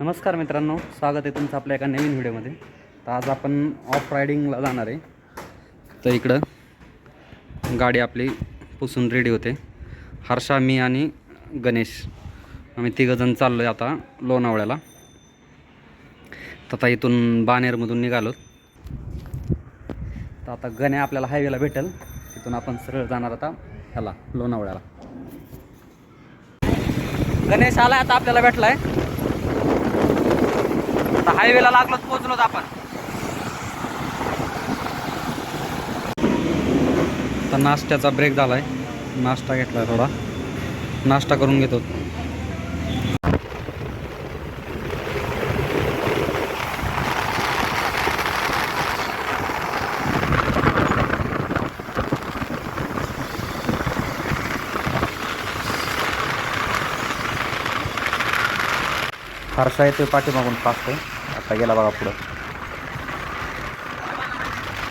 नमस्कार मित्रांनो स्वागत आहे तुमचं आपल्या एका नवीन व्हिडिओमध्ये. तर आज आपण ऑफ रायडिंगला जाणार आहे. तर इकडं गाडी आपली पुसून रेडी होते. हर्षा मी आणि गणेश. आम्ही तिघंजण चाललो आहे आता लोणावळ्याला. तर आता इथून बानेरमधून निघालो. तर आता गणे आपल्याला हायवेला भेटेल. तिथून आपण सरळ जाणार आता ह्याला लोणावळ्याला. गणेश आला आता आपल्याला भेटला आहे आता हायवेला लागलोच पोहोचलोत आपण. आता नाश्त्याचा ब्रेक झालाय. नाश्ता घेतलाय थोडा. नाश्ता करून घेतो. फारसा येतोय पाठीमागून फास्ट आहे. आता गेला बघा पुढं.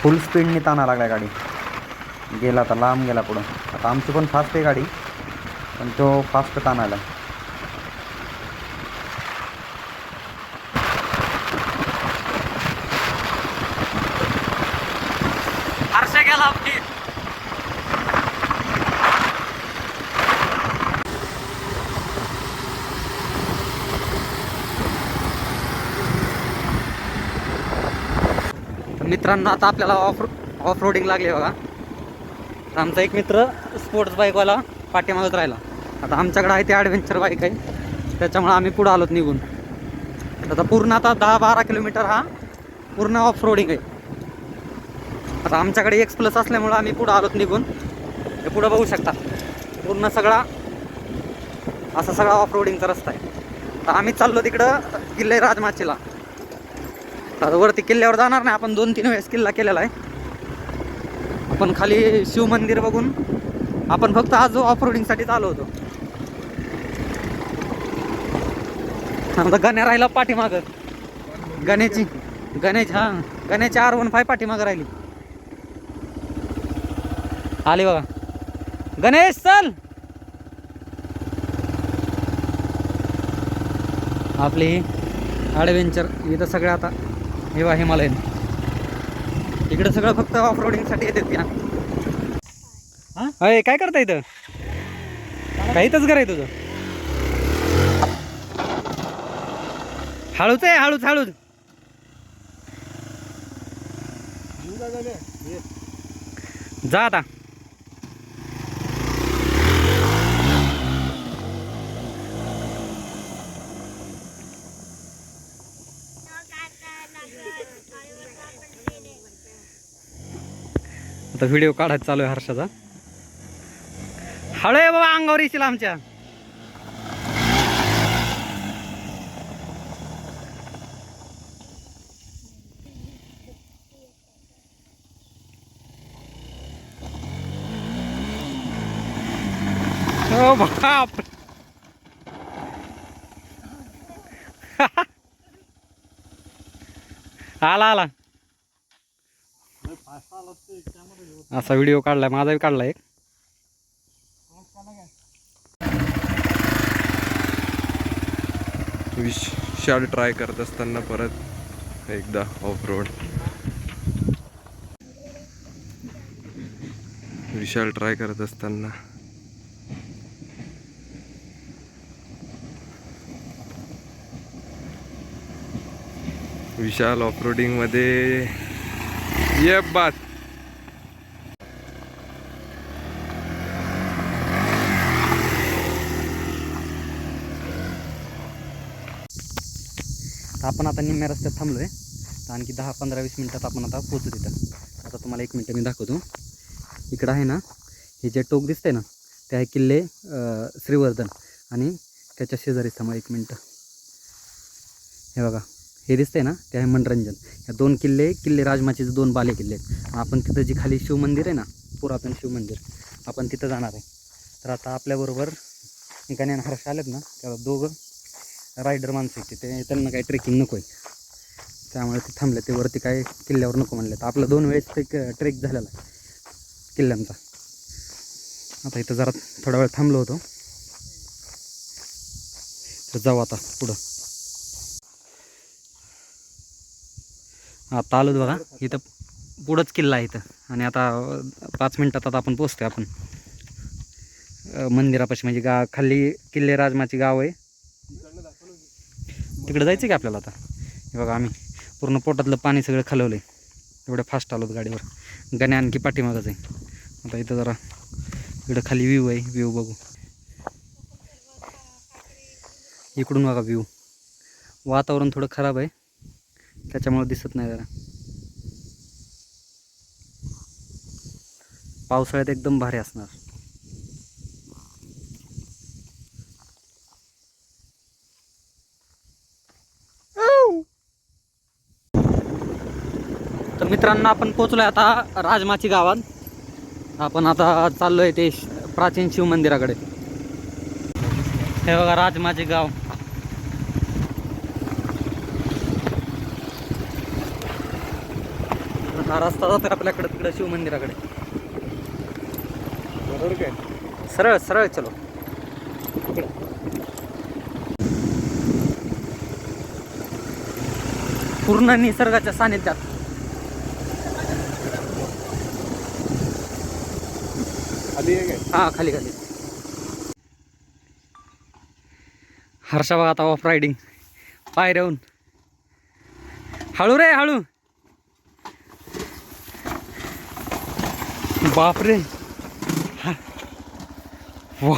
फुल स्पीडने ताना लागला गाडी. गेला आता लांब गेला पुढं. आता आमची पण फास्ट आहे गाडी पण तो फास्ट तानायला हर्षा गेला मित्रांनो आता आपल्याला ऑफ ऑफ रोडिंग लागली बघा. तर आमचा एक मित्र स्पोर्ट्स बाईकवाला पाठीमागत राहिला. आता आमच्याकडे आहे ते ॲडव्हेंचर बाईक आहे. त्याच्यामुळे आम्ही पुढं आलोत निघून. आता पूर्ण आता दहा बारा किलोमीटर हा पूर्ण ऑफ रोडिंग आहे. आता आमच्याकडे एक्स प्लस असल्यामुळं आम्ही पुढं आलोत निघून. हे पुढं बघू शकता. पूर्ण सगळा असा सगळा ऑफ रोडिंगचा रस्ता आहे. तर आम्ही चाललो तिकडं किल्ले राजमाचीला. आता वरती किल्ल्यावर जाणार नाही. आपण दोन तीन वेळेस किल्ला केलेला आहे. आपण खाली शिव मंदिर बघून आपण फक्त आज ऑफ रोडिंगसाठीच आलो होतो. आता गण्या राहिला पाठीमाग. गण्याची गणेश हा गण्याची आर वन फाय पाठीमाग राहिली. आली बघा. गणेश चल! आपली ॲडव्हेंचर इथं सगळं आता हे बा हिमालयन. इकडे सगळं फक्त ऑफ रोडिंगसाठी येतात त्या अय काय करता इथं? इथंच घर आहे तुझं? हळूच आहे हळूच हळूच. जा आता. आता व्हिडिओ काढायचा चालू आहे हर्षाचा. हळू आहे बाबा अंगावर येशील आमच्या. ओ बाप. आला आला. असा व्हिडिओ काढलाय माझाही काढलाय एक. विशाल ट्राय करत असताना परत एकदा ऑफ रोड विशाल ट्राय करत असताना. विशाल ऑफमध्ये ये बात तर आपण आता निम्म्या रस्त्यात थांबलोय. तर आणखी दहा पंधरा वीस मिनिटात आपण आता पोचू तिथं. आता तुम्हाला एक मिनटं मी दाखवतो. इकडं आहे ना हे जे टोक दिसतंय ना ते आहे किल्ले श्रीवर्धन. आणि त्याच्या शेजारीच थांबा एक मिनटं. हे बघा. हे दिसतंय ना ते आहे मनोरंजन. या दोन किल्ले किल्ले राजमाचेचे दोन बाले किल्ले आहेत. आपण तिथं जी खाली शिवमंदिर आहे ना पुरातन शिवमंदिर आपण तिथं जाणार आहे. तर आता आपल्याबरोबर गण्यान हर्ष आलेत ना त्याला दोघं रायडर माणसं आहेत. ते त्यांना काही ट्रेकिंग नको आहे त्यामुळे ते थांबले ते वरती काय किल्ल्यावर नको म्हणले तर आपलं दोन वेळेस ते ट्रेक झालेला आहे किल्ल्यांचा. आता इथं जरा थोडा वेळ थांबलो होतो. तर जाऊ आता पुढं. आता आलोत बघा. इथं पुढंच किल्ला आहे इथं. आणि आता पाच मिनटात आता आपण पोचतो आपण. मंदिरापाशी म्हणजे गा खाली किल्ले राजमाची गाव आहे. तिकडे जायचं की आपल्याला आता? हे बघा आम्ही. पूर्ण पोटातलं पाणी सगळं खालवलं आहे एवढं फास्ट आलोत गाडीवर. गणे आणखी पाठीमागच आहे. आता इथं जरा इकडं खाली व्ह्यू आहे. व्ह्यू बघू. इकडून बघा व्ह्यू वातावरण थोडं खराब आहे. त्याच्यामुळे दिसत नाही जरा. पावसाळ्यात एकदम भारी असणार. तर मित्रांनो आपण पोचलोय आता राजमाची गावात. आपण आता चाललोय ते प्राचीन शिव मंदिराकडे. हे बघा राजमाचे गाव. हा रस्ता जातो आपल्याकडे तिकडे शिव मंदिराकडे. बरोबर काय सरळ सरळ चलो. पूर्ण निसर्गाच्या सानिध्यात. हा खाली खाली. हर्षा बघा आता ऑफ रायडिंग पाय राहून. हळू रे हळू. बापरे. हा. वा.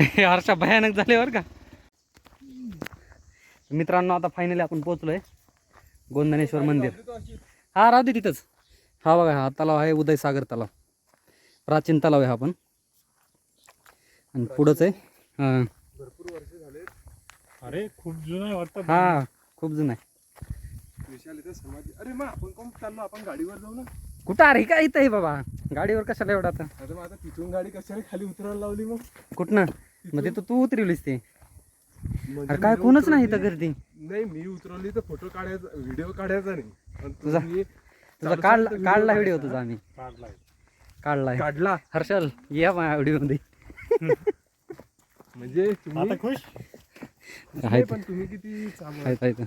हे हर्षा भयानक झाले बरं का. मित्रांनो आता फायनली आपण पोचलोय गोंदनेश्वर मंदिर. हा राहू दे तिथंच. हा बघा हा तलाव आहे उदयसागर तलाव. प्राचीन तलाव आहे हा पण. आणि पुढंच आहे हा. अरे खूप जुना आहे वाटतं. हा खूप जुनं आहे. विशाल इथं समाधी अरे मग आपण कोण चाललो? आपण गाडीवर जाऊ ना. कुठं अरे काय इथं आहे बाबा. गाडीवर कशाला एवढा आता? मग आता तिथून गाडी कशाला खाली उतरायला लावली मग? कुठनं? मग तिथं तू उतरवलीस ते. म्हणजे अरे काय मी कोणच नाही इथं उतरवली- गर्दी. नाही मी उतरवली तर फोटो काढायचा व्हिडिओ काढायचा नाही. पण तुझा- तुम्ही तुझा चालू काढला चालू काढला व्हिडिओ. तुझा आम्ही. काढलाय काढलाय काढला हर्षल या माझ्या व्हिडिओमध्ये. म्हणजे तुम्ही आता खुश? आहे नाही, पण तुम्ही किती चांगलं आहेत आहेत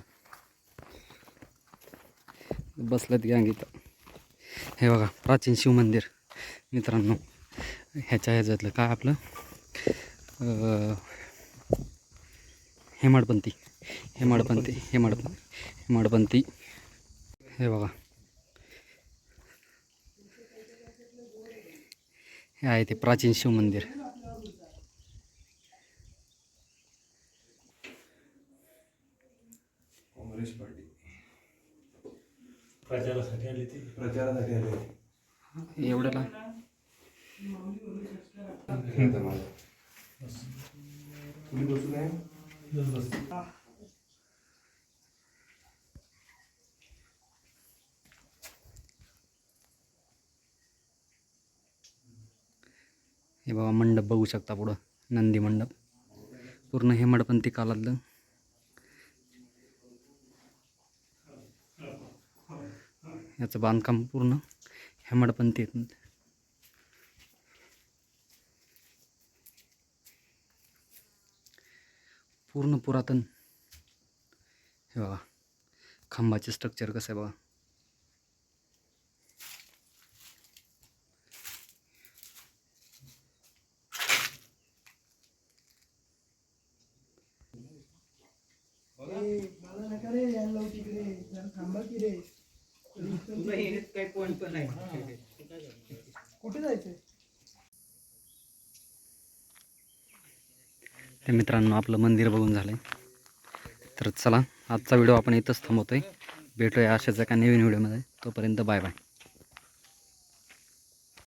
बसलं गँग इथं. हे बघा प्राचीन शिवमंदिर मित्रांनो ह्याच्या ह्याच्यातलं काय आपलं? हेमाडपंती हेमाडपंथी. हेमाडपंथी हेमाडपंथी हेमाडपंथी. हे बघा. हे आहे ते प्राचीन शिव प्रचारासाठी आली ती. प्रचारासाठी आले एवढ्याला? तुम्ही बसून आहे हे बाबा मंडप बघू शकता पुढं नंदी मंडप. पूर्ण हेमाडपंथी कालातलं. याचं बांधकाम पूर्ण हेमाडपंथी आहे. पूर्ण पुरातन हे बघा खांबाचे स्ट्रक्चर कसं आहे बघा तर मित्रांनो आपलं मंदिर बघून झालं आहे तर चला आजचा व्हिडिओ आपण इथंच थांबवतो आहे भेटूया अशाच एका नवीन व्हिडिओमध्ये. तोपर्यंत बाय बाय.